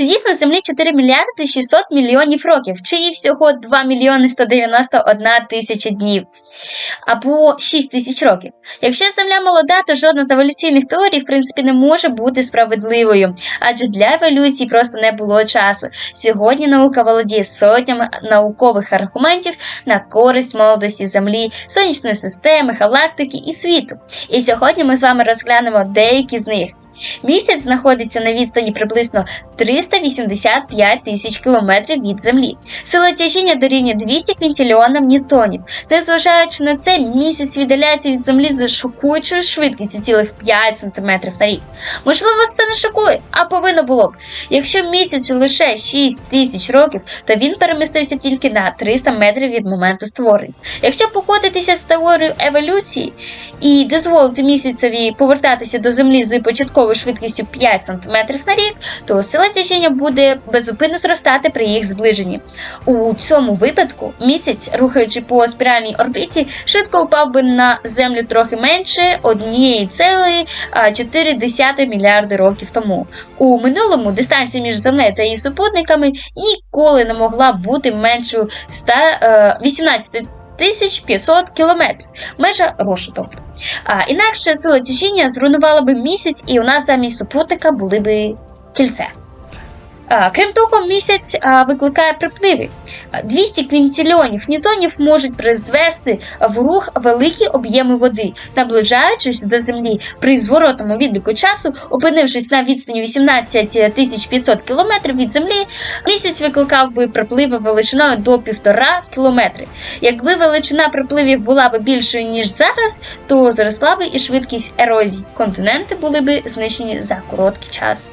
Чи дійсно Землі 4 мільярди 600 мільйонів років, чи їй всього 2 мільйони 191 тисяча днів, або 6 тисяч років? Якщо Земля молода, то жодна з еволюційних теорій, в принципі, не може бути справедливою, адже для еволюції просто не було часу. Сьогодні наука володіє сотнями наукових аргументів на користь молодості Землі, сонячної системи, галактики і світу. І сьогодні ми з вами розглянемо деякі з них. Місяць знаходиться на відстані приблизно 385 тисяч кілометрів від Землі. Сила тяжіння дорівнює 200 квінтільйонам ньютонів. Незважаючи на це, місяць віддаляється від Землі з шокуючою швидкістю цілих 5 см на рік. Можливо, це не шокує, а повинно було б. Якщо місяцю лише 6 тисяч років, то він перемістився тільки на 300 метрів від моменту створення. Якщо погодитися з теорією еволюції і дозволити місяцеві повертатися до Землі з початковою швидкістю 5 см на рік, то сила тяжіння буде безупинно зростати при їх зближенні. У цьому випадку місяць, рухаючи по спіральній орбіті, швидко упав би на Землю трохи менше 1,4 мільярди років тому. У минулому дистанція між Землею та її супутниками ніколи не могла бути меншою 100, е, 18 тисяч 500 кілометрів. Межа тобто. А, інакше сила тяжіння зруйнувала би місяць, і у нас замість супутника були би кільце. Крім того, місяць викликає припливи. А, 200 квінтільйонів ньютонів можуть призвести в рух великі об'єми води, наближаючись до землі при зворотному відліку часу, опинившись на відстані 18 тисяч 500 кілометрів від землі, місяць викликав би припливи величиною до 1,5 кілометри. Якби величина припливів була б більшою ніж зараз, то зросла би і швидкість ерозії. Континенти були б знищені за короткий час.